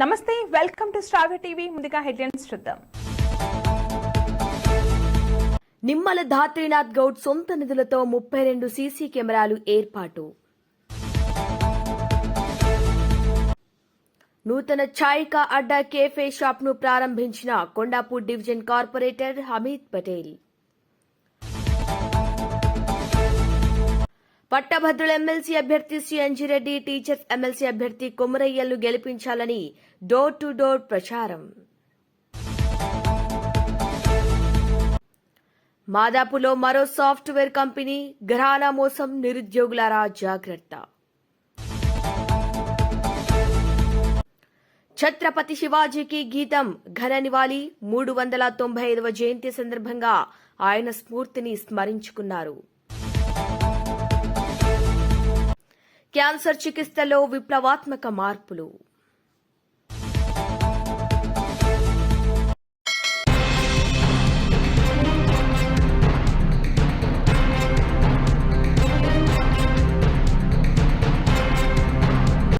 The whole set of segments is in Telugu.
నమస్తే వెల్కమ్ టు శ్రావ్య టీవీ ముందుగా హెడ్లైన్స్ చూద్దాం. నిమ్మల ధాత్రీనాథ్ గౌడ్ సొంత నిధులతో ముప్పై రెండు సీసీ కెమెరాలు ఏర్పాటు. నూతన ఛాయికా అడ్డా కేఫే షాప్ను ప్రారంభించిన కొండాపూర్ డివిజన్ కార్పొరేటర్ హమీద్ పటేల్. పట్టభద్రుల ఎమ్మెల్సీ అభ్యర్థి శ్రీ అంజిరెడ్డి టీచర్స్ ఎమ్మెల్సీ అభ్యర్థి కొమరయ్యలు గెలిపించాలని డోర్ టు డోర్ ప్రచారం. మాదాపులో మరో సాఫ్ట్వేర్ కంపెనీ ఘరానా మోసం నిరుద్యోగులారా జాగ్రత్త ఛత్రపతి శివాజీకి గీతం ఘన నివాళి మూడు వందల తొంభై ఐదవ జయంతి సందర్భంగా ఆయన స్ఫూర్తిని స్మరించుకున్నారు. క్యాన్సర్ చికిత్సలో విప్లవాత్మక మార్పులు.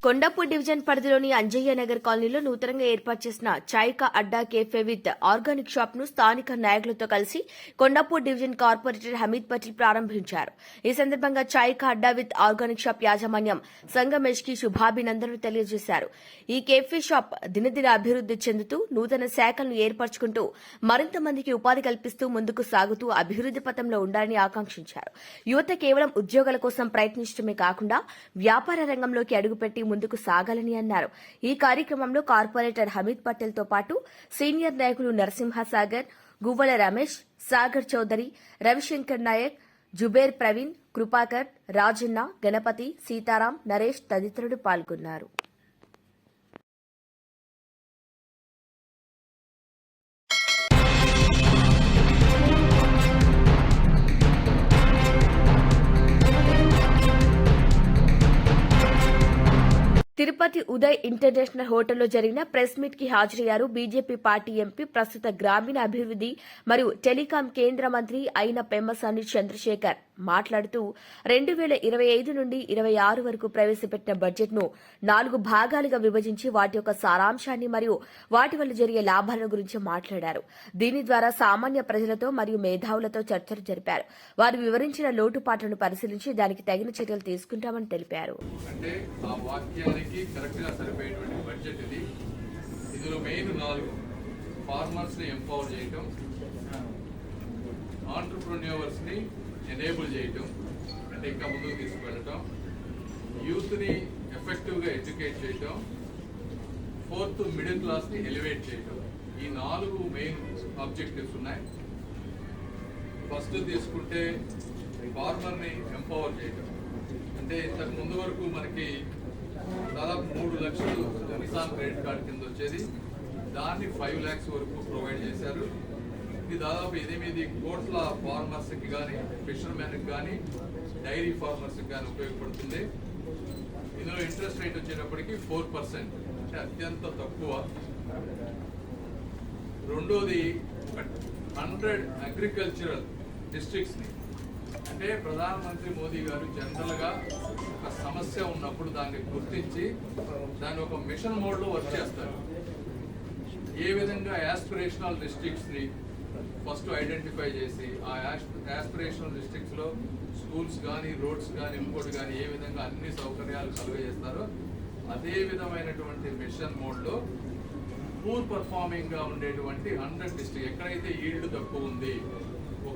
కొండపూర్ డివిజన్ పరిధిలోని అంజయ్య నగర్ కాలనీలో నూతనంగా ఏర్పాటు చేసిన Chai ka Adda café with organic షాప్ను స్థానిక నాయకులతో కలిసి కొండాపూర్ డివిజన్ కార్పొరేటర్ హమీద్ పటేల్ ప్రారంభించారు. ఈ సందర్భంగా Chai ka Adda with organic shop యాజమాన్యం సంగమేష్కి శుభాభినందనలు తెలియజేశారు. ఈ కేఫే షాప్ దినదిన అభివృద్ది చెందుతూ నూతన శాఖలను ఏర్పరచుకుంటూ మరింత మందికి ఉపాధి కల్పిస్తూ ముందుకు సాగుతూ అభివృద్ది పథంలో ఉండాలని ఆకాంక్షించారు. యువత కేవలం ఉద్యోగాల కోసం ప్రయత్నించడమే కాకుండా వ్యాపార రంగంలోకి అడుగుపెట్టి ముందుకు సాగాలని అన్నారు. ఈ కార్యక్రమంలో కార్పొరేటర్ హమీద్ పటేల్తో పాటు సీనియర్ నాయకులు నరసింహ సాగర్ గువ్వల రమేష్ సాగర్ చౌదరి రవిశంకర్ నాయక్ జుబేర్ ప్రవీణ్ కృపాకర్ రాజన్న గణపతి సీతారాం నరేష్ తదితరులు పాల్గొన్నారు. తిరుపతి ఉదయ్ ఇంటర్నేషనల్ హోటల్లో జరిగిన ప్రెస్ మీట్కి హాజరయ్యారు బీజేపీ పార్టీ ఎంపీ ప్రస్తుత గ్రామీణ అభివృద్ధి మరియు టెలికాం కేంద్ర మంత్రి అయిన పెమ్మసాని చంద్రశేఖర్ మాట్లాడుతూ రెండు వేల ఇరవై ఐదు నుండి ఇరవై ఆరు వరకు ప్రవేశపెట్టిన బడ్జెట్ను నాలుగు భాగాలుగా విభజించి వాటి యొక్క సారాంశాన్ని మరియు వాటి వల్ల జరిగే లాభాల గురించి మాట్లాడారు. దీని ద్వారా సామాన్య ప్రజలతో మరియు మేధావులతో చర్చలు జరిపారు. వారు వివరించిన లోటుపాట్లను పరిశీలించి దానికి తగిన చర్యలు తీసుకుంటామని తెలిపారు. అంటే కరెక్ట్గా సరిపోయేటువంటి బడ్జెట్ ఇది. ఇందులో మెయిన్ నాలుగు ఫార్మర్స్ని ఎంపవర్ చేయటం ఆంటర్ప్రిన్యూవర్స్ని ఎనేబుల్ చేయటం అంటే ఇంకా ముందుకు తీసుకువెళ్ళటం యూత్ని ఎఫెక్టివ్గా ఎడ్యుకేట్ చేయటం ఫోర్త్ మిడిల్ క్లాస్ని ఎలివేట్ చేయటం. ఈ నాలుగు మెయిన్ ఆబ్జెక్టివ్స్ ఉన్నాయి. ఫస్ట్ తీసుకుంటే ఫార్మర్ని ఎంపవర్ చేయటం. అంటే ఇంతకు ముందు వరకు మనకి దాదాపు మూడు లక్షలు కిసాన్ క్రెడిట్ కార్డ్ కింద వచ్చేది. దాన్ని ఫైవ్ ల్యాక్స్ వరకు ప్రొవైడ్ చేశారు. ఇది దాదాపు ఎనిమిది కోట్ల ఫార్మర్స్కి కానీ ఫిషర్మెన్కి కానీ డైరీ ఫార్మర్స్కి కానీ ఉపయోగపడుతుంది. ఇందులో ఇంట్రెస్ట్ రేట్ వచ్చేటప్పటికి ఫోర్ పర్సెంట్. అంటే అత్యంత తక్కువ. రెండోది హండ్రెడ్ అగ్రికల్చరల్ డిస్ట్రిక్ట్స్ని. అంటే ప్రధానమంత్రి మోదీ గారు జనరల్గా ఒక సమస్య ఉన్నప్పుడు దాన్ని గుర్తించి దాన్ని ఒక మిషన్ మోడ్లో వర్క్ చేస్తారు. ఏ విధంగా యాస్పిరేషనల్ డిస్ట్రిక్ట్స్ని ఫస్ట్ ఐడెంటిఫై చేసి ఆ యాస్పిరేషనల్ డిస్ట్రిక్ట్స్లో స్కూల్స్ కానీ రోడ్స్ కానీ ఇంకోటి కానీ ఏ విధంగా అన్ని సౌకర్యాలు కలుగజేస్తారో అదే విధమైనటువంటి మిషన్ మోడ్లో పూర్ పర్ఫార్మింగ్గా ఉండేటువంటి హండ్రెడ్ డిస్ట్రిక్ట్ ఎక్కడైతే ఈల్డ్ తక్కువ ఉంది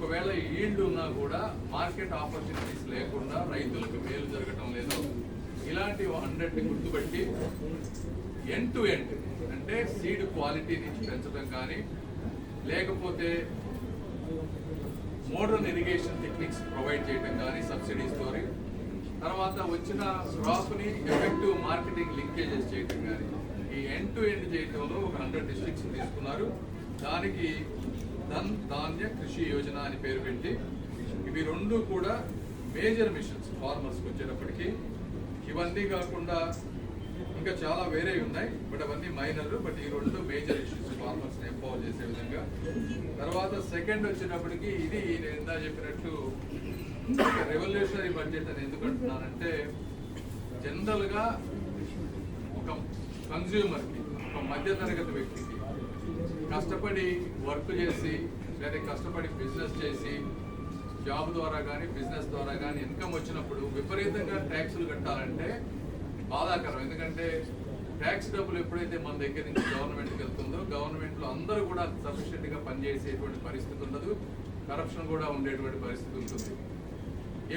ఒకవేళ ఈల్డ్ ఉన్నా కూడా మార్కెట్ ఆపర్చునిటీస్ లేకుండా రైతులకు మేలు జరగటం లేదు. ఇలాంటి హండ్రెడ్ని గుర్తుపెట్టి ఎండ్ టు ఎండ్ అంటే సీడ్ క్వాలిటీ నుంచి పెంచడం కానీ లేకపోతే మోడర్న్ ఇరిగేషన్ టెక్నిక్స్ ప్రొవైడ్ చేయడం కానీ సబ్సిడీస్ తోని తర్వాత వచ్చిన క్రాప్ని ఎఫెక్టివ్ మార్కెటింగ్ లింకేజెస్ చేయడం కానీ ఈ ఎండ్ టు ఎండ్ చేయడంలో ఒక హండ్రెడ్ డిస్ట్రిక్ట్స్ తీసుకున్నారు. దానికి ధన్ ధాన్య కృషి యోజన అని పేరు పెట్టి ఇవి రెండు కూడా మేజర్ మిషన్స్ ఫార్మర్స్కి వచ్చేటప్పటికి. ఇవన్నీ కాకుండా ఇంకా చాలా వేరే ఉన్నాయి బట్ అవన్నీ మైనర్ బట్ ఈ రెండు మేజర్ ఇష్యూస్ ఫార్మర్స్ ఎంపవర్ చేసే విధంగా. తర్వాత సెకండ్ వచ్చినప్పటికీ ఇది నేను ఇందా చెప్పినట్టు రెవల్యూషనరీ బడ్జెట్ అని ఎందుకు అంటున్నానంటే జనరల్గా ఒక కన్జ్యూమర్కి ఒక మధ్యతరగతి వ్యక్తికి కష్టపడి వర్క్ చేసి లేదా కష్టపడి బిజినెస్ చేసి జాబ్ ద్వారా కానీ బిజినెస్ ద్వారా కానీ ఇన్కమ్ వచ్చినప్పుడు విపరీతంగా ట్యాక్సులు కట్టాలంటే బాధాకరం. ఎందుకంటే ట్యాక్స్ డబ్బులు ఎప్పుడైతే మన దగ్గర నుంచి గవర్నమెంట్కి వెళ్తుందో గవర్నమెంట్లో అందరూ కూడా సఫిషియెంట్గా పనిచేసేటువంటి పరిస్థితి ఉండదు. కరప్షన్ కూడా ఉండేటువంటి పరిస్థితి ఉంటుంది.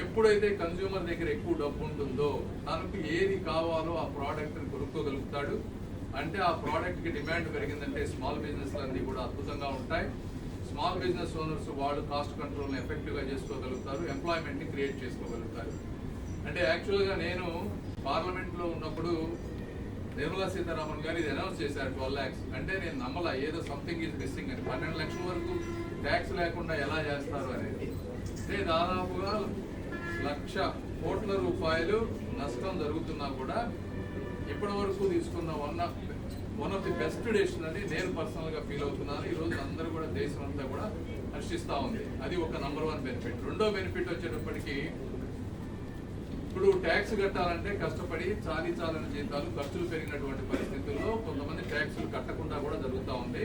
ఎప్పుడైతే కన్జ్యూమర్ దగ్గర ఎక్కువ డబ్బు ఉంటుందో తనకు ఏది కావాలో ఆ ప్రోడక్ట్ని కొనుక్కోగలుగుతాడు. అంటే ఆ ప్రోడక్ట్కి డిమాండ్ పెరిగిందంటే స్మాల్ బిజినెస్లు అన్నీ కూడా అద్భుతంగా ఉంటాయి. స్మాల్ బిజినెస్ ఓనర్స్ వాళ్ళు కాస్ట్ కంట్రోల్ని ఎఫెక్టివ్గా చేసుకోగలుగుతారు ఎంప్లాయ్మెంట్ని క్రియేట్ చేసుకోగలుగుతారు. అంటే యాక్చువల్గా నేను పార్లమెంట్లో ఉన్నప్పుడు నిర్మలా సీతారామన్ గారు ఇది అనౌన్స్ చేశారు ట్వెల్వ్ ల్యాక్స్. అంటే నేను నమ్మలా ఏదో సంథింగ్ ఈజ్ మిస్సింగ్ అని. పన్నెండు లక్షల వరకు ట్యాక్స్ లేకుండా ఎలా చేస్తారు అనేది. అంటే దాదాపుగా లక్ష కోట్ల రూపాయలు నష్టం జరుగుతున్నా కూడా ఇప్పటి వరకు తీసుకున్న one one of the best decision అని నేను పర్సనల్గా ఫీల్ అవుతున్నాను. ఈ రోజు అందరూ కూడా దేశం అంతా కూడా హర్షిస్తా ఉంది. అది ఒక నంబర్ వన్ బెనిఫిట్ రెండో బెనిఫిట్ వచ్చేటప్పటికి ఇప్పుడు ట్యాక్స్ కట్టాలంటే కష్టపడి చాలి చాలని జీతాలు ఖర్చులు పెరిగినటువంటి పరిస్థితుల్లో కొంతమంది ట్యాక్సులు కట్టకుండా కూడా జరుగుతూ ఉంది.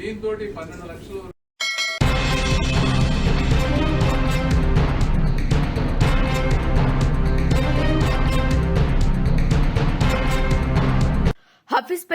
దీంతో పన్నెండు లక్షలు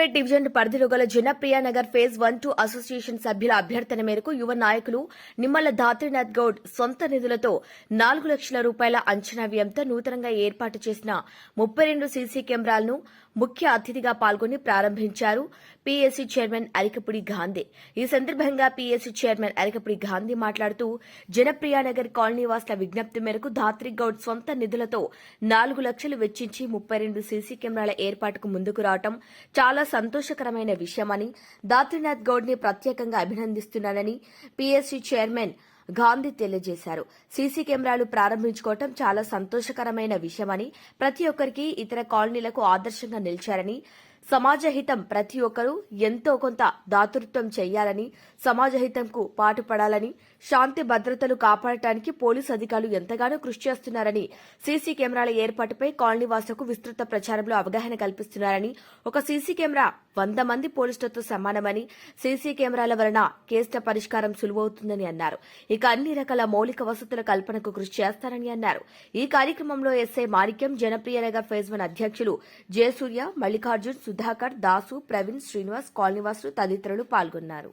హఫీజ్పేట్ డివిజన్ పరిధిలో గల Janapriya Nagar phase one two association సభ్యుల అభ్యర్థన మేరకు యువ నాయకులు నిమ్మల ధాత్రినాథ్ గౌడ్ సొంత నిధులతో నాలుగు లక్షల రూపాయల అంచనా వ్యయంతో నూతనంగా ఏర్పాటు చేసిన ముప్పై రెండు సీసీ కెమెరాలను ముఖ్య అతిథిగా పాల్గొని ప్రారంభించారు పీఎస్సీ చైర్మన్ అరికపుడి గాంధీ. ఈ సందర్భంగా పీఎస్సీ చైర్మన్ అరికపుడి గాంధీ మాట్లాడుతూ జనప్రియ నగర్ కాలనీవాసుల విజ్ఞప్తి మేరకు ధాత్రి గౌడ్ సొంత నిధులతో నాలుగు లక్షలు వెచ్చించి ముప్పై రెండు సీసీ కెమెరాల ఏర్పాటుకు ముందుకు రావటం చాలా సంతోషకరమైన విషయమని దాత్రినాథ్ గౌడ్ని ప్రత్యేకంగా అభినందిస్తున్నానని పీఎస్సీ చైర్మన్ గాంధీ తెలియజేశారు. సీసీ కెమెరాలు ప్రారంభించుకోవటం చాలా సంతోషకరమైన విషయమని ప్రతి ఒక్కరికి ఇతర కాలనీలకు ఆదర్శంగా నిలిచారని సమాజహితం ప్రతి ఒక్కరూ ఎంతో కొంత దాతృత్వం చేయాలని సమాజహితంకు పాటుపడాలని శాంతి భద్రతలు కాపాడటానికి పోలీసు అధికారులు ఎంతగానో కృషి చేస్తున్నారని సీసీ కెమెరాల ఏర్పాటుపై కాలనీవాసులకు విస్తృత ప్రచారంలో అవగాహన కల్పిస్తున్నారని ఒక సీసీ కెమెరా వంద మంది పోలీసులతో సమానమని సీసీ కెమెరాల వలన కేసుల పరిష్కారం సులువవుతుందని అన్నారు. ఇక అన్ని రకాల మౌలిక వసతుల కల్పనకు కృషి చేస్తారని అన్నారు. ఈ కార్యక్రమంలో SI Manikyam Janapriya Nagar phase one అధ్యక్షులు జయసూర్య మల్లికార్జున్ సుధాకర్ దాసు ప్రవీణ్ శ్రీనివాస్ కాలనీవాసులు తదితరులు పాల్గొన్నారు.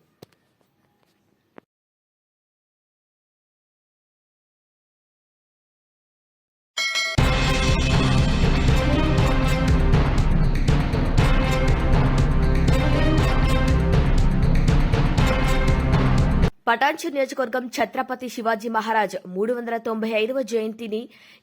పటాన్చూర్ నియోజకవర్గం ఛత్రపతి శివాజీ మహారాజ్ మూడు వందల తొంభై ఐదవ జయంతిని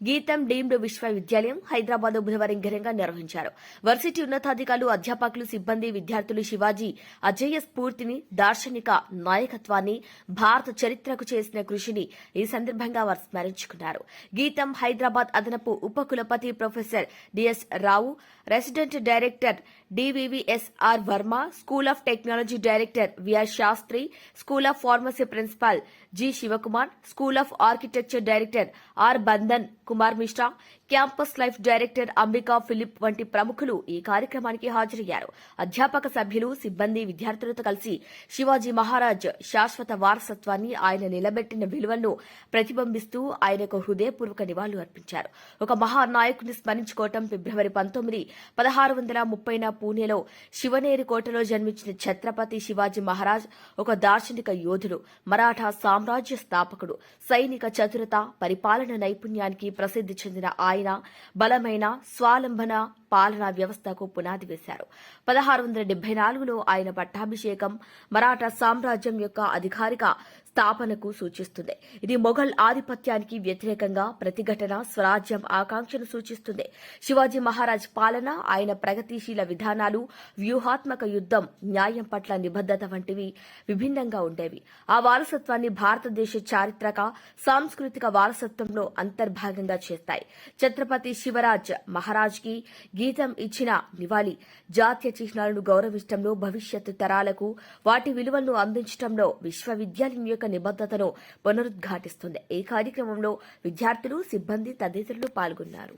గీతం డీమ్డ్ విశ్వవిద్యాలయం హైదరాబాద్ బుధవారం ఘనంగా నిర్వహించారు. వర్సిటీ ఉన్నతాధికారులు అధ్యాపకులు సిబ్బంది విద్యార్థులు శివాజీ అజేయ స్ఫూర్తిని దార్శనిక నాయకత్వాన్ని భారత చరిత్రకు చేసిన కృషిని ఈ సందర్భంగా వారు స్మరించుకున్నారు. గీతం హైదరాబాద్ అదనపు ఉపకులపతి professor DS Rao resident director DVVSR Varma school of technology director VR Shastri school of pharmacy principal G Shivakumar school of architecture director R Bandan Kumar Mishra campus life director Ambika Philip వంటి ప్రముఖులు ఈ కార్యక్రమానికి హాజరయ్యారు. అధ్యాపక సభ్యులు సిబ్బంది విద్యార్థులతో కలిసి శివాజీ మహారాజ్ శాశ్వత వారసత్వాన్ని ఆయన నిలబెట్టిన విలువలను ప్రతిబింబిస్తూ ఆయనకు హృదయపూర్వక నివాళులు అర్పించారు. ఒక మహానాయకుని స్మరించుకోవటం ఫిబ్రవరి పంతొమ్మిది పదహారు వందల ముప్పైన పూణేలో శివనేరి కోటలో జన్మించిన ఛత్రపతి శివాజీ మహారాజ్ ఒక దార్శనిక యోధుడు మరాఠా సామ్రాజ్య స్థాపకుడు సైనిక చతురత పరిపాలన నైపుణ్యానికి ప్రసిద్ధి చెందిన ఆయన బలమైన స్వాలంబన పాలనా వ్యవస్థకు పునాది వేశారు. పదహారు వందల డెబ్బై నాలుగులో ఆయన పట్టాభిషేకం మరాఠా సామ్రాజ్యం యొక్క అధికారిక స్థాపనకు సూచిస్తుంది. ఇది మొఘల్ ఆధిపత్యానికి వ్యతిరేకంగా ప్రతిఘటన స్వరాజ్యం ఆకాంక్షను సూచిస్తుంది. శివాజీ మహారాజ్ పాలన ఆయన ప్రగతిశీల విధానాలు వ్యూహాత్మక యుద్దం న్యాయం పట్ల నిబద్దత వంటివి విభిన్నంగా ఉండేవి. ఆ వారసత్వాన్ని భారతదేశ చారిత్రక సాంస్కృతిక వారసత్వంలో అంతర్భాగంగా చేస్తాయి. ఛత్రపతి శివరాజ్ మహారాజ్ గీతం ఇచ్చిన నివాళి. జాతీయ చిహ్నాలను గౌరవించడంలో భవిష్యత్తు తరాలకు వాటి విలువలను అందించడంలో విశ్వవిద్యాలయం యొక్క నిబద్ధతను పునరుద్ఘాటిస్తుంది. ఈ కార్యక్రమంలో విద్యార్థులు సిబ్బంది తదితరులు పాల్గొన్నారు.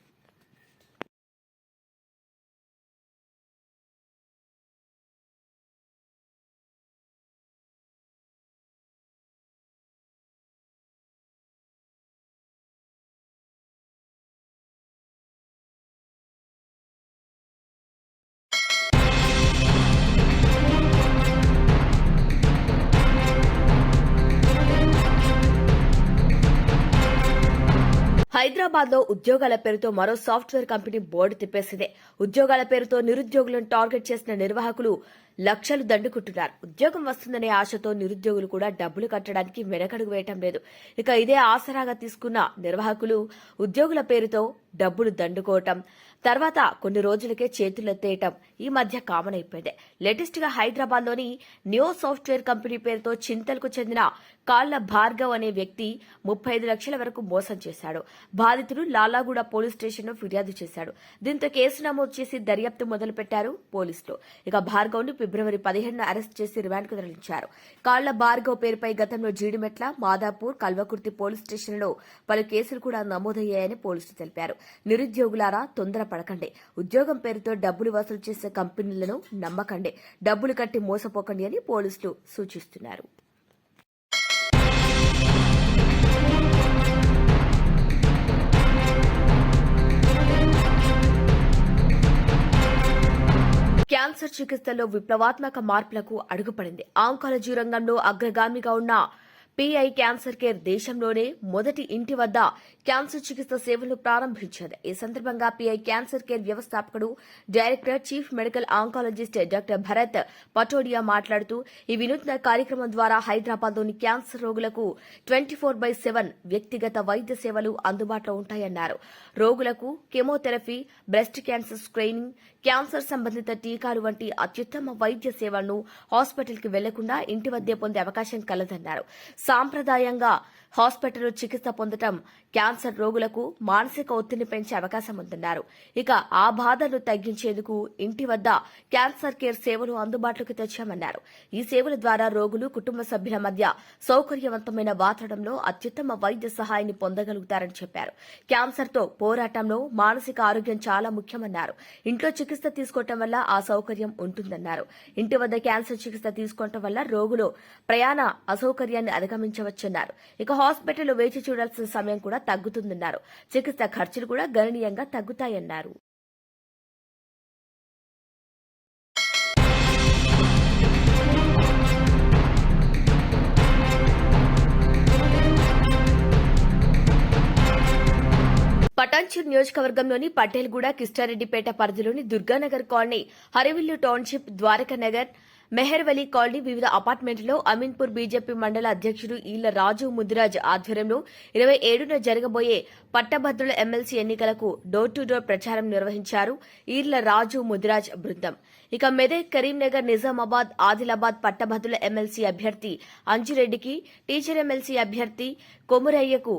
హైదరాబాద్లో ఉద్యోగాల పేరుతో మరో సాఫ్ట్వేర్ కంపెనీ బోర్డు తిప్పేసింది. ఉద్యోగాల పేరుతో నిరుద్యోగులను టార్గెట్ చేసిన నిర్వాహకులు లక్షలు దండుకుంటున్నారు. ఉద్యోగం వస్తుందనే ఆశతో నిరుద్యోగులు కూడా డబ్బులు కట్టడానికి వెనకడుగు వేయటం లేదు. ఇక ఇదే ఆసరాగా తీసుకున్న నిర్వాహకులు ఉద్యోగుల పేరుతో డబ్బులు దండుకోవటం తర్వాత కొన్ని రోజులకే చేతులెత్తేయటం ఈ మధ్య కామన్ అయిపోయింది. లేటెస్ట్గా హైదరాబాద్లోని న్యూ సాఫ్ట్వేర్ కంపెనీ పేరుతో చింతలకు చెందిన కాళ్ళ భార్గవ్ అనే వ్యక్తి ముప్పై ఐదు లక్షల వరకు మోసం చేశాడు. బాధితుడు లాలాగూడ పోలీస్ స్టేషన్లో ఫిర్యాదు చేశాడు. దీంతో కేసు నమోదు చేసి దర్యాప్తు మొదలుపెట్టారు పోలీసులు. ఇక భార్గవ్ను ఫిబ్రవరి పదిహేడున అరెస్ట్ చేసి రిమాండ్కు తరలించారు. కాళ్ళ బార్గవ్ పేరుపై గతంలో జీడిమెట్ల మాదాపూర్ కల్వకుర్తి పోలీస్ స్టేషన్లో పలు కేసులు కూడా నమోదయ్యాయని పోలీసులు తెలిపారు. నిరుద్యోగులారా తొందర పడకండి. ఉద్యోగం పేరుతో డబ్బులు వసూలు చేసే కంపెనీలను నమ్మకండి. డబ్బులు కట్టి మోసపోకండి అని పోలీసులు సూచిస్తున్నారు. క్యాన్సర్ చికిత్సలో విప్లవాత్మక మార్పులకు అడుగుపడింది. ఆంకాలజీ రంగంలో అగ్రగామిగా ఉన్న పిఐ క్యాన్సర్ కేర్ దేశంలోనే మొదటి ఇంటి వద్ద క్యాన్సర్ చికిత్స సేవలు ప్రారంభించింది. ఈ సందర్భంగా పిఐ క్యాన్సర్ కేర్ వ్యవస్థాపకుడు director chief medical oncologist doctor Bharat Patodia మాట్లాడుతూ ఈ వినూత్న కార్యక్రమం ద్వారా హైదరాబాద్లోని క్యాన్సర్ రోగులకు ట్వంటీ ఫోర్ బై సెవెన్ వ్యక్తిగత వైద్య సేవలు అందుబాటులో ఉంటాయన్నారు. రోగులకు chemotherapy breast cancer screening cancer సంబంధిత టీకాలు వంటి అత్యుత్తమ వైద్య సేవలను హాస్పిటల్కి వెళ్ళకుండా ఇంటి వద్దే పొందే అవకాశం కలదన్నారు. సాంప్రదాయంగా హాస్పిటల్లో చికిత్స పొందటం క్యాన్సర్ రోగులకు మానసిక ఒత్తిడిని పెంచే అవకాశం ఉందన్నారు. ఇక ఆ బాధను తగ్గించేందుకు ఇంటి వద్ద క్యాన్సర్ కేర్ సేవలు అందుబాటులోకి తెచ్చామన్నారు. ఈ సేవల ద్వారా రోగులు కుటుంబ సభ్యుల మధ్య సౌకర్యవంతమైన వాతావరణంలో అత్యుత్తమ వైద్య సహాయాన్ని పొందగలుగుతారని చెప్పారు. క్యాన్సర్తో పోరాటంలో మానసిక ఆరోగ్యం చాలా ముఖ్యమన్నారు. ఇంట్లో చికిత్స తీసుకోవటం వల్ల ఆ సౌకర్యం ఉంటుందన్నారు. ఇంటి వద్ద క్యాన్సర్ చికిత్స తీసుకోవటం వల్ల రోగులు ప్రయాణ అసౌకర్యాన్ని అధిగమించవచ్చన్నారు. ఇక హాస్పిటల్లో వేచి చూడాల్సిన సమయం కూడా తగ్గుతుందన్నారు. చికిత్స ఖర్చులు కూడా గణనీయంగా తగ్గుతాయన్నారు. పటాన్చూర్ నియోజకవర్గంలోని పటేల్గూడ కిష్టారెడ్డిపేట పరిధిలోని Durganagar colony Harivillu township Dwaraka Nagar Meharvali colony వివిధ అపార్ట్మెంట్లో అమీన్పూర్ బీజేపీ మండల అధ్యక్షుడు ఈళ్ళ రాజు ముదిరాజ్ ఆధ్వర్యంలో ఇరవై ఏడున జరగబోయే పట్టభద్రుల ఎమ్మెల్సీ ఎన్నికలకు డోర్ టు డోర్ ప్రచారం నిర్వహించారు ఈర్ల రాజు ముదిరాజ్ బృందం. ఇక మెదక్ కరీంనగర్ నిజామాబాద్ ఆదిలాబాద్ పట్టభద్రుల ఎమ్మెల్సీ అభ్యర్థి అంజురెడ్డికి టీచర్ ఎమ్మెల్సీ అభ్యర్థి కొమురయ్యకు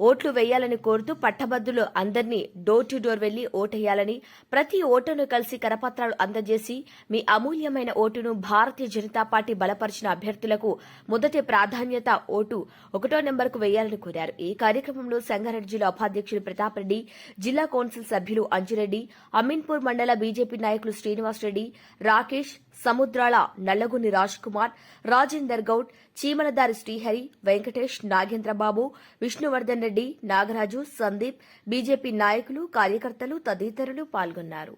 ఓట్లు వేయాలని కోరుతూ పట్టభద్రులు అందరినీ డోర్ టు డోర్ వెళ్ళి ఓటేయాలని ప్రతి ఓటును కలిసి కరపత్రాలు అందజేసి మీ అమూల్యమైన ఓటును భారతీయ జనతా పార్టీ బలపరిచిన అభ్యర్థులకు మొదటి ప్రాధాన్యత ఓటు ఒకటో నెంబర్కు వేయాలని కోరారు. ఈ కార్యక్రమంలో సంగారెడ్డి జిల్లా ఉపాధ్యక్షులు ప్రతాప్ రెడ్డి జిల్లా కౌన్సిల్ సభ్యులు అంజురెడ్డి అమీన్పూర్ మండల బీజేపీ నాయకులు శ్రీనివాస్ రెడ్డి రాకేష్ సముద్రాల నల్లగుని రాజ్ కుమార్ రాజేందర్ గౌడ్ చీమలదారి శ్రీహరి వెంకటేష్ నాగేంద్రబాబు విష్ణువర్ధన్ రెడ్డి నాగరాజు సందీప్ బీజేపీ నాయకులు కార్యకర్తలు తదితరులు పాల్గొన్నారు.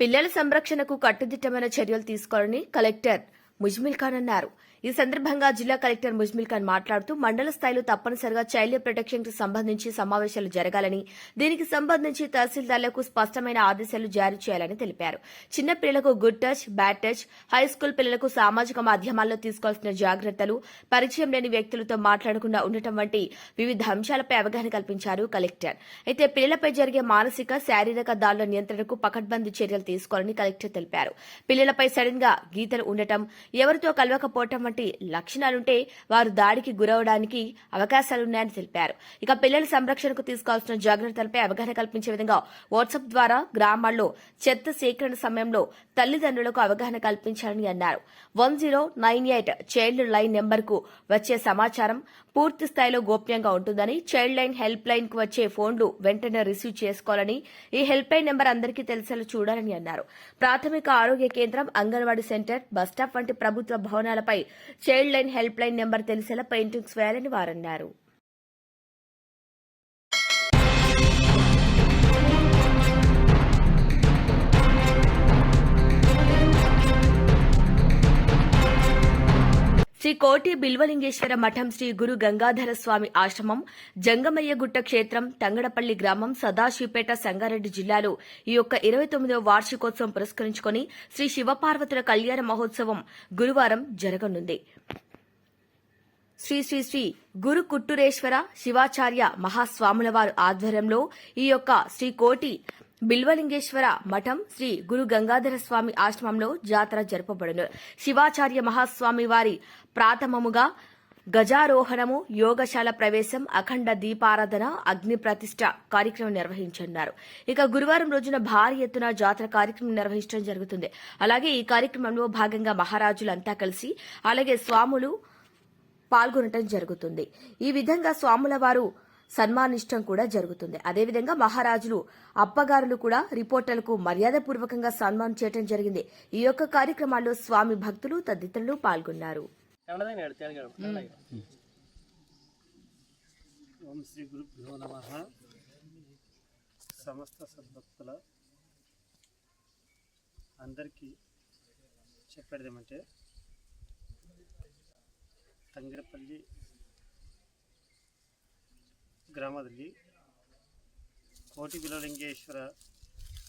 పిల్లల సంరక్షణకు కట్టుదిట్టమైన చర్యలు తీసుకోవాలని కలెక్టర్ ముజ్మిల్ ఖాన్ అన్నారు. ఈ సందర్భంగా జిల్లా కలెక్టర్ ముజ్మిల్ ఖాన్ మాట్లాడుతూ మండల స్థాయిలో తప్పనిసరిగా చైల్డ్ ప్రొటెక్షన్కు సంబంధించి సమావేశాలు జరగాలని దీనికి సంబంధించి తహసీల్దార్లకు స్పష్టమైన ఆదేశాలు జారీ చేయాలని తెలిపారు. చిన్న పిల్లలకు good touch bad touch high school పిల్లలకు సామాజిక మాధ్యమాల్లో తీసుకోవాల్సిన జాగ్రత్తలు పరిచయం లేని వ్యక్తులతో మాట్లాడకుండా ఉండటం వంటి వివిధ అంశాలపై అవగాహన కల్పించారు కలెక్టర్. అయితే పిల్లలపై జరిగే మానసిక శారీరక దాడుల నియంత్రణకు పకడ్బందీ చర్యలు తీసుకోవాలని కలెక్టర్ తెలిపారు. పిల్లలపై సడన్గా గీతలు ఉండటం ఎవరితో కలవకపోవటం వంటి లక్షణాలుంటే వారు దాడికి గురవడానికి అవకాశాలున్నాయని తెలిపారు. ఇక పిల్లల సంరక్షణకు తీసుకోవాల్సిన జాగ్రత్తలపై అవగాహన కల్పించే విధంగా వాట్సాప్ ద్వారా గ్రామాల్లో చెత్త సేకరణ సమయంలో తల్లిదండ్రులకు అవగాహన కల్పించాలని అన్నారు. One zero nine eight child line నెంబర్కు వచ్చే సమాచారం పూర్తి స్థాయిలో గోప్యంగా ఉంటుందని చైల్డ్ లైన్ హెల్ప్ లైన్కు వచ్చే ఫోన్లు వెంటనే రిసీవ్ చేసుకోవాలని ఈ హెల్ప్ లైన్ నెంబర్ అందరికీ తెలిసేలా చూడాలని అన్నారు. ప్రాథమిక ఆరోగ్య కేంద్రం అంగన్వాడీ సెంటర్ బస్టాప్ వంటి ప్రభుత్వ భవనాలపై child line help line number తెలిసేలా పెయింటింగ్స్ వేయాలని వారన్నారు. శ్రీ కోటి బిల్వలింగేశ్వర మఠం శ్రీ గురు గంగాధర స్వామి ఆశ్రమం జంగమయ్యగుట్ట క్షేత్రం తంగడపల్లి గ్రామం సదాశివపేట సంగారెడ్డి జిల్లాలో ఈ యొక్క ఇరవై తొమ్మిదవ వార్షికోత్సవం పురస్కరించుకుని శ్రీ శివపార్వతుల కళ్యాణ మహోత్సవం గురువారం జరగనుంది. శ్రీ శ్రీ శ్రీ గురు కుట్టురేశ్వర శివాచార్య మహాస్వాముల వారు ఆధ్వర్యంలో ఈ యొక్క శ్రీ కోటి బిల్వలింగేశ్వర మఠం శ్రీ గురు గంగాధర స్వామి ఆశ్రమంలో జాతర జరపబడును. శివాచార్య మహాస్వామి వారి ప్రాథమముగా గజారోహణము యోగశాల ప్రవేశం అఖండ దీపారాధన అగ్ని ప్రతిష్ట కార్యక్రమం నిర్వహించనున్నారు. ఇక గురువారం రోజున భారీ ఎత్తున జాతర కార్యక్రమం నిర్వహించడం జరుగుతుంది. అలాగే ఈ కార్యక్రమంలో భాగంగా మహారాజులంతా కలిసి అలాగే స్వాములు పాల్గొనటం జరుగుతుంది. ఈ విధంగా స్వాముల వారు సన్మానించడం కూడా జరుగుతుంది. అదేవిధంగా మహారాజులు అప్పగారులు కూడా రిపోర్టర్లకు మర్యాదపూర్వకంగా సన్మానం చేయడం జరిగింది. ఈ యొక్క కార్యక్రమాల్లో స్వామి భక్తులు తదితరులు పాల్గొన్నారు. తంగిరపల్లి ಗ್ರಾಮದಲ್ಲಿ ಕೋಟಿ ಬಿಲಲಿಂಗೇಶ್ವರ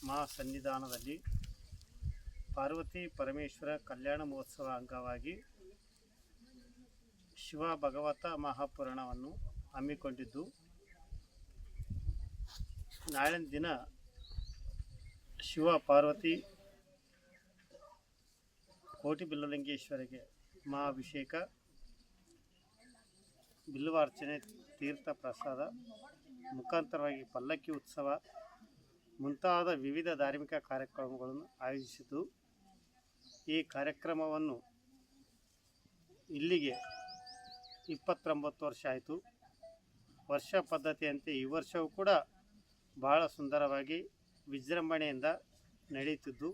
ಮಹಾ ಸನ್ನಿಧಾನದಲ್ಲಿ ಪಾರ್ವತಿ ಪರಮೇಶ್ವರ ಕಲ್ಯಾಣ ಮಹೋತ್ಸವ ಅಂಗವಾಗಿ ಶಿವ ಭಗವತ ಮಹಾಪುರಾಣವನ್ನು ಹಮ್ಮಿಕೊಂಡಿದ್ದು, ನಾಳಿನ ದಿನ ಶಿವ ಪಾರ್ವತಿ ಕೋಟಿ ಬಿಲ್ಲಲಿಂಗೇಶ್ವರಿಗೆ ಮಹಾಭಿಷೇಕ ಬಿಲ್ಲವಾರ್ಚನೆ ತೀರ್ಥ ಪ್ರಸಾದ ಮುಖಾಂತರವಾಗಿ ಪಲ್ಲಕ್ಕಿ ಉತ್ಸವ, ಮುಂತಾದ ವಿವಿಧ ಧಾರ್ಮಿಕ ಕಾರ್ಯಕ್ರಮಗಳನ್ನು ಆಯೋಜಿಸಿತು. ಈ ಕಾರ್ಯಕ್ರಮವನ್ನು ಇಲ್ಲಿಗೆ ಇಪ್ಪತ್ತೊಂಬತ್ತು ವರ್ಷ ಆಯಿತು. ವರ್ಷ ಪದ್ಧತಿಯಂತೆ ಈ ವರ್ಷವೂ ಕೂಡ ಬಹಳ ಸುಂದರವಾಗಿ ವಿಜೃಂಭಣೆಯಿಂದ ನಡೆಯುತ್ತಿದ್ದು,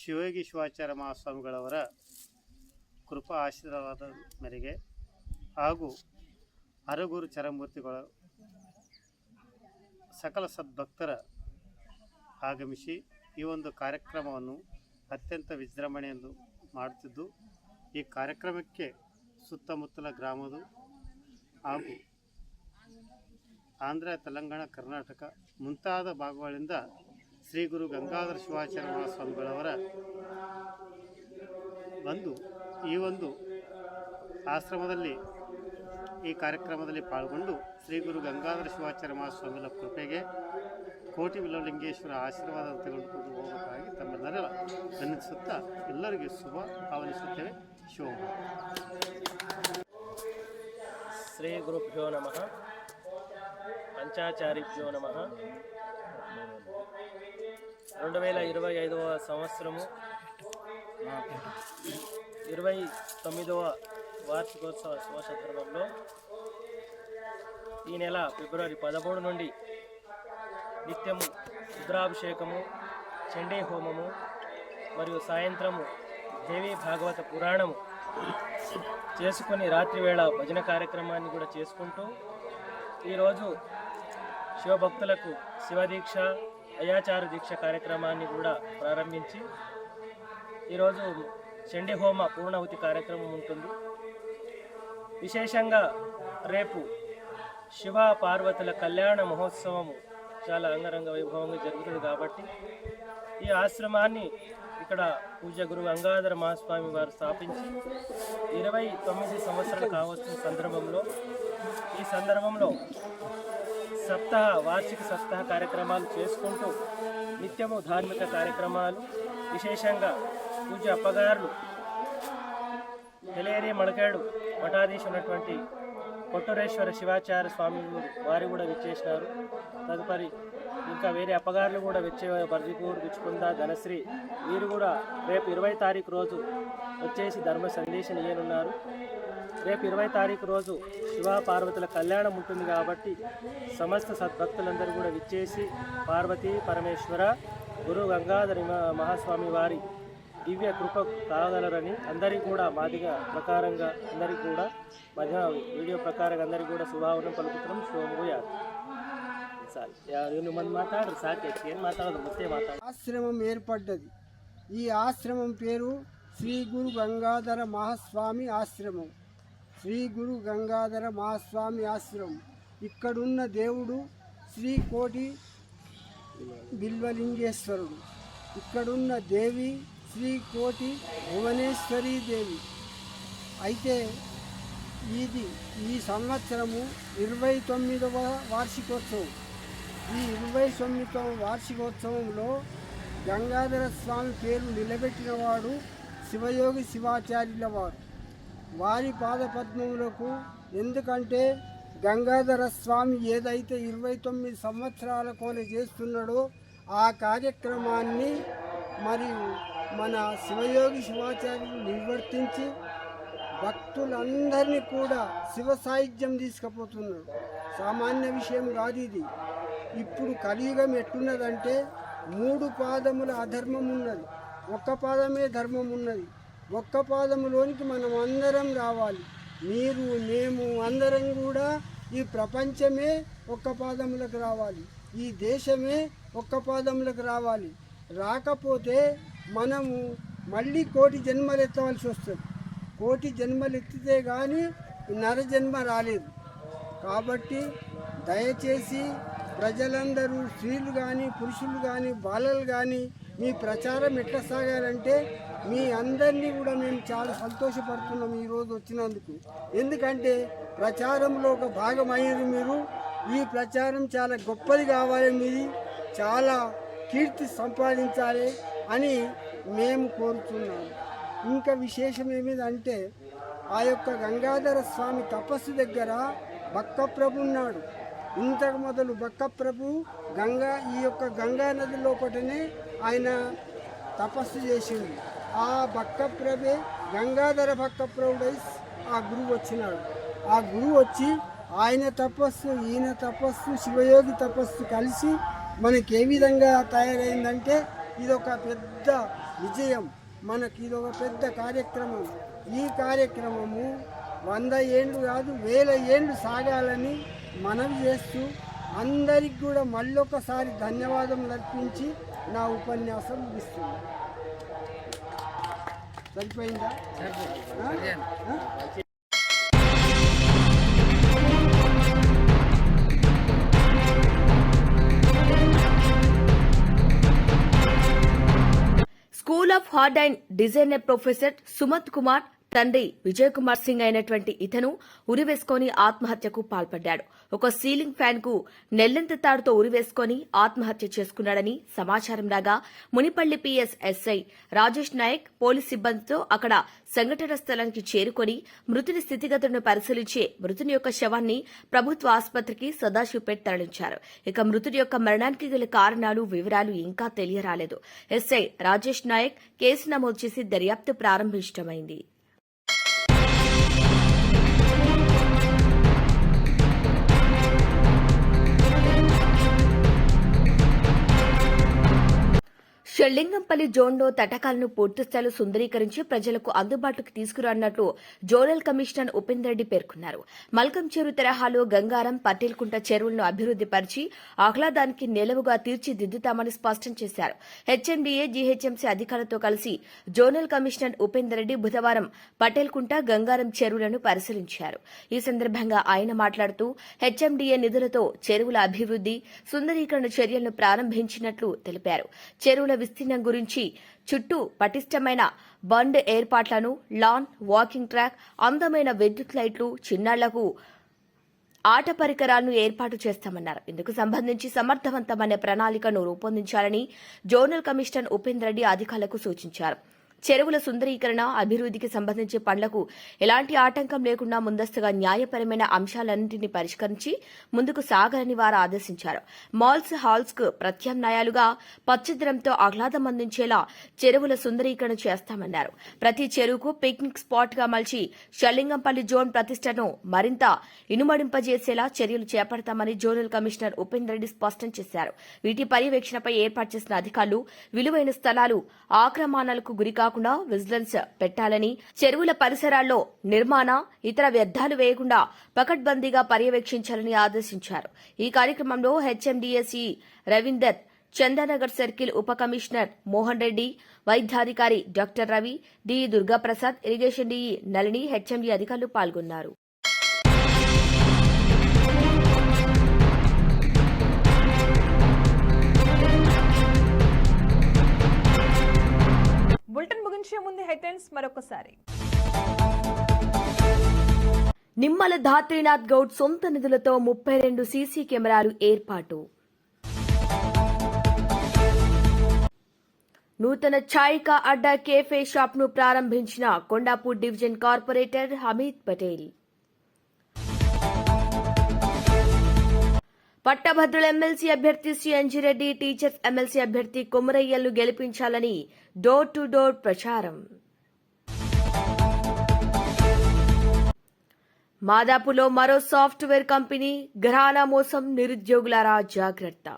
ಶಿವಯೋಗಿ ಶಿವಾಚಾರ್ಯ ಮಹಾಸ್ವಾಮಿಗಳವರ ಕೃಪಾ ಆಶೀರ್ವಾದ ಮೇರೆಗೆ ಹಾಗೂ ಅರಗೂರು ಚರಮೂರ್ತಿಗಳ ಸಕಲ ಸದ್ಭಕ್ತರ ಆಗಮಿಸಿ ಈ ಒಂದು ಕಾರ್ಯಕ್ರಮವನ್ನು ಅತ್ಯಂತ ವಿಜೃಂಭಣೆಯೆಂದು ಮಾಡುತ್ತಿದ್ದು, ಈ ಕಾರ್ಯಕ್ರಮಕ್ಕೆ ಸುತ್ತಮುತ್ತಲ ಗ್ರಾಮದ ಹಾಗೂ ಆಂಧ್ರ, ತೆಲಂಗಾಣ, ಕರ್ನಾಟಕ ಮುಂತಾದ ಭಾಗಗಳಿಂದ ಶ್ರೀ ಗುರು ಗಂಗಾಧರ ಶಿವಾಚಾರ್ಯ ಸ್ವಾಮಿಗಳವರ ಬಂದು ಈ ಒಂದು ಆಶ್ರಮದಲ್ಲಿ ಈ ಕಾರ್ಯಕ್ರಮದಲ್ಲಿ ಪಾಲ್ಗೊಂಡು ಶ್ರೀ ಗುರು ಗಂಗಾಧರ ಶಿವಾಚಾರ್ಯ ಮಹಾಸ್ವಾಮಿಗಳ ಕೃಪೆಗೆ ಕೋಟಿ ವಿಲಲಿಂಗೇಶ್ವರ ಆಶೀರ್ವಾದ ತೆಗೆದುಕೊಂಡು ಹೋಗಬೇಕಾಗಿ ತಮ್ಮೆಲ್ಲರ ವಿನಂತಿಸುತ್ತಾ ಎಲ್ಲರಿಗೂ ಶುಭ ಆಹ್ವಾನಿಸುತ್ತೇವೆ ಶಿವಮ శ్రీ గురుభ్యో నమ పంచాచారిభ్యో నమ రెండు వేల ఇరవై ఐదవ సంవత్సరము ఇరవై తొమ్మిదవ వార్షికోత్సవ శుభ సందర్భంలో ఈ నెల ఫిబ్రవరి పదమూడు నుండి నిత్యము రుద్రాభిషేకము చండీ హోమము మరియు సాయంత్రము దేవి భాగవత పురాణము చేసుకొని రాత్రివేళ భజన కార్యక్రమాన్ని కూడా చేసుకుంటూ ఈరోజు శివభక్తులకు శివదీక్ష అయాచార దీక్ష కార్యక్రమాన్ని కూడా ప్రారంభించి ఈరోజు చండీ హోమ పూర్ణాహుతి కార్యక్రమం ఉంటుంది. విశేషంగా రేపు శివ పార్వతుల కళ్యాణ మహోత్సవము చాలా అంగరంగ వైభవంగా జరుగుతుంది కాబట్టి ఈ ఆశ్రమాన్ని ఇక్కడ పూజ గురువు గంగాధర మహాస్వామి వారు స్థాపించి ఇరవై తొమ్మిది సంవత్సరాలు కావస్తున్న సందర్భంలో ఈ సందర్భంలో సప్తాహ వార్షిక సప్తాహ కార్యక్రమాలు చేసుకుంటూ నిత్యము ధార్మిక కార్యక్రమాలు విశేషంగా పూజ అప్పగారులు తెలియని మడకాడు మఠాధీశ ఉన్నటువంటి కొట్టురేశ్వర శివాచార్య స్వామి వారు కూడా విచ్చేసినారు. తదుపరి ఇంకా వేరే అప్పగారులు కూడా వచ్చే బర్జిపూర్ విచ్చుకుంద ధనశ్రీ వీరు కూడా రేపు ఇరవై తారీఖు రోజు వచ్చేసి ధర్మ సందేశం ఇయ్యనున్నారు. రేపు ఇరవై తారీఖు రోజు శివ పార్వతుల కళ్యాణం ఉంటుంది కాబట్టి సమస్త సద్భక్తులందరూ కూడా విచ్చేసి పార్వతీ పరమేశ్వర గురు గంగాధరి మహాస్వామి వారి దివ్య కృప కాగలరని అందరికీ కూడా మాదిగ ప్రకారంగా అందరికీ కూడా మధ్య వీడియో ప్రకారంగా అందరికీ కూడా శుభావనం పలుకుతున్నాం. శుభము సార్ మంది మాట్లాడరు సార్ ఏం మాట్లాడదు ముస్తే మాట్లాడు. ఆశ్రమం ఏర్పడ్డది. ఈ ఆశ్రమం పేరు శ్రీ గురు గంగాధర మహాస్వామి ఆశ్రమం. శ్రీ గురు గంగాధర మహాస్వామి ఆశ్రమం. ఇక్కడున్న దేవుడు శ్రీ కోటి బిల్వలింగేశ్వరుడు. ఇక్కడున్న దేవి శ్రీ కోటి భువనేశ్వరీ దేవి. అయితే ఇది ఈ సంవత్సరము ఇరవై తొమ్మిదవ వార్షికోత్సవం. ఈ ఇరవై తొమ్మిదవ వార్షికోత్సవంలో గంగాధర స్వామి పేరు నిలబెట్టినవాడు శివయోగి శివాచార్యుల వారు వారి పాదపద్మములకు ఎందుకంటే గంగాధర స్వామి ఏదైతే ఇరవై తొమ్మిది సంవత్సరాల కోన చేస్తున్నాడో ఆ కార్యక్రమాన్ని మరియు మన శివయోగి శివాచార్యులు నిర్వర్తించి భక్తులందరినీ కూడా శివ సాహిత్యం తీసుకుపోతున్నాడు సామాన్య విషయం కాదు ఇది. ఇప్పుడు కలియుగం ఎట్టున్నదంటే మూడు పాదముల అధర్మం ఉన్నది. ఒక్క పాదమే ధర్మం ఉన్నది. ఒక్క పాదములోనికి మనం అందరం రావాలి. మీరు మేము అందరం కూడా ఈ ప్రపంచమే ఒక్క పాదములకు రావాలి. ఈ దేశమే ఒక్క పాదములకు రావాలి. రాకపోతే మనము మళ్ళీ కోటి జన్మలు ఎత్తవలసి వస్తుంది. కోటి జన్మలు ఎత్తితే కానీ నర జన్మ రాలేదు. కాబట్టి దయచేసి ప్రజలందరూ స్త్రీలు కానీ పురుషులు కానీ బాలలు కానీ మీ ప్రచారం ఎట్లా సాగారంటే మీ అందరినీ కూడా మేము చాలా సంతోషపడుతున్నాం ఈరోజు వచ్చినందుకు. ఎందుకంటే ప్రచారంలో ఒక భాగం అయ్యారు మీరు. ఈ ప్రచారం చాలా గొప్పది కావాలి మీది. చాలా కీర్తి సంపాదించాలి అని మేము కోరుతున్నాము. ఇంకా విశేషం ఏమిటంటే ఆ యొక్క గంగాధర స్వామి తపస్సు దగ్గర బక్కప్రభు ఉన్నాడు. ఇంతకు మొదలు బక్కప్రభు గంగా ఈ యొక్క గంగా నది లోపటనే ఆయన తపస్సు చేసింది ఆ బక్కప్రభే గంగాధర బక్కప్రభుడై ఆ గురువు వచ్చినాడు. ఆ గురువు వచ్చి ఆయన తపస్సు ఈయన తపస్సు శివయోగి తపస్సు కలిసి మనకి ఏ విధంగా తయారైందంటే ఇదొక పెద్ద విజయం. మనకి ఇదొక పెద్ద కార్యక్రమం. ఈ కార్యక్రమము వంద ఏండ్లు కాదు వేల ఏండ్లు సాగాలని మనవి చేస్తూ అందరికి కూడా మళ్ళొకసారి ధన్యవాదములు అర్పించి నా ఉపన్యాసం ముగిస్తుంది సరిపోయిందా? School of art and designer professor Sumat Kumar తండ్రి విజయ్ కుమార్ సింగ్ అయినటువంటి ఇతను ఉరివేసుకొని ఆత్మహత్యకు పాల్పడ్డాడు. ఒక సీలింగ్ ఫ్యాన్కు నెల్లెంత తాడుతో ఉరివేసుకొని ఆత్మహత్య చేసుకున్నాడని సమాచారం రాగా Munipalli PS SI Rajesh Nayak police సిబ్బందితో అక్కడ సంఘటన స్థలానికి చేరుకొని మృతుని స్థితిగతులను పరిశీలించి మృతుని యొక్క శవాన్ని ప్రభుత్వ ఆసుపత్రికి సదాశివపేట్ తరలించారు. ఇక మృతుడి యొక్క మరణానికి గల కారణాలు వివరాలు ఇంకా తెలియరాలేదు. ఎస్ఐ రాజేష్ నాయక్ కేసు నమోదు చేసి దర్యాప్తు ప్రారంభించడమైంది షెల్లింగంపల్లి జోన్లో తటకాలను పూర్తిస్థాయిలో సుందరీకరించి ప్రజలకు అందుబాటులోకి తీసుకురానున్నట్లు జోనల్ కమిషనర్ ఉపేందర్ రెడ్డి పేర్కొన్నారు. మల్కం చెరువు తరహాలో గంగారం పటేల్కుంట చెరువులను అభివృద్ది పరిచి ఆహ్లాదానికి నిలవుగా తీర్చిదిద్దుతామని స్పష్టం చేశారు. హెచ్ఎండీఏ జీహెచ్ఎంసీ అధికారులతో కలిసి జోనల్ కమిషనర్ ఉపేందర్ రెడ్డి బుధవారం పటేల్కుంట గంగారం చెరువులను పరిశీలించారు. ఈ సందర్భంగా ఆయన మాట్లాడుతూ హెచ్ఎండీఏ నిధులతో చెరువుల అభివృద్ది సుందరీకరణ చర్యలను ప్రారంభించినట్లు తెలిపారు. చెరువుల విస్తీర్ణం గురించి చుట్టూ పటిష్టమైన బండ్ ఏర్పాట్లను లాన్ వాకింగ్ ట్రాక్ అందమైన విద్యుత్ లైట్లు చిన్నాళ్ళకు ఆట పరికరాలను ఏర్పాటు చేస్తామన్నారు. ఇందుకు సంబంధించి సమర్థవంతమైన ప్రణాళికను రూపొందించాలని జోనల్ కమిషనర్ ఉపేందర్ రెడ్డి అధికారులకు సూచించారు. చెరువుల సుందరీకరణ అభివృద్ధికి సంబంధించి పనులకు ఎలాంటి ఆటంకం లేకుండా ముందస్తుగా న్యాయపరమైన అంశాలన్నింటినీ పరిష్కరించి ముందుకు సాగాలని వారు ఆదేశించారు. మాల్స్ హాల్స్కు ప్రత్యామ్నాయాలుగా పచ్చదనంతో ఆహ్లాదం అందించేలా చెరువుల సుందరీకరణ చేస్తామన్నారు. ప్రతి చెరువుకు పిక్నిక్ స్పాట్గా మలిచి షల్లింగంపల్లి జోన్ ప్రతిష్టను మరింత ఇనుమడింపజేసేలా చర్యలు చేపడతామని జోనల్ కమిషనర్ ఉపేందర్ రెడ్డి స్పష్టం చేశారు. వీటి పర్యవేక్షణపై ఏర్పాటు చేసిన అధికారులు విలువైన స్థలాలు ఆక్రమణలకు గురికాకుండా విజిలెన్స్ పెట్టాలని చెరువుల పరిసరాల్లో నిర్మాణ ఇతర వ్యర్థాలు వేయకుండా పకడ్బందీగా పర్యవేక్షించాలని ఆదేశించారు. ఈ కార్యక్రమంలో హెచ్ఎండిఎస్ఈ రవీందర్ చందానగర్ సర్కిల్ ఉప కమిషనర్ మోహన్ రెడ్డి వైద్యాధికారి doctor Ravi DE Durgaprasad irrigation DE Nalini HMD అధికారులు పాల్గొన్నారు. హెడ్లైన్స్ మరొకసారి. నిమ్మల ధాత్రీనాథ్ గౌడ్ సొంత నిధులతో ముప్పై రెండు సీసీ కెమెరాలు ఏర్పాటు. నూతన ఛాయికా అడ్డా కేఫే షాప్ను ప్రారంభించిన కొండాపూర్ డివిజన్ కార్పొరేటర్ హమీద్ పటేల్. పట్టభద్రుల ఎమ్మెల్సీ అభ్యర్థి శ్రీ అంజిరెడ్డి టీచర్స్ ఎమ్మెల్సీ అభ్యర్థి కొమరయ్యలు గెలిపించాలని డోర్ టు డోర్ ప్రచారం. మాదాపులో మరో సాఫ్ట్వేర్ కంపెనీ గ్రహాల మోసం నిరుద్యోగులారా జాగ్రత్త.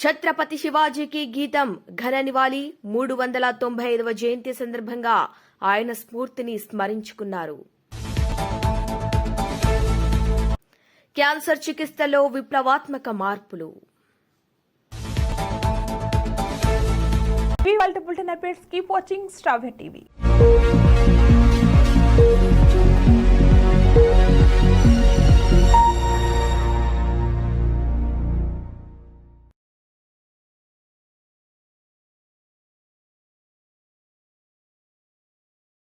ఛత్రపతి శివాజీకి గీతం ఘన నివాళి మూడు వందల తొంభై ఐదవ జయంతి సందర్భంగా ఆయన స్ఫూర్తిని స్మరించుకున్నారు. క్యాన్సర్ చికిత్సలో విప్లవాత్మక మార్పులు. Happy world bulletin updates keep watching Star TV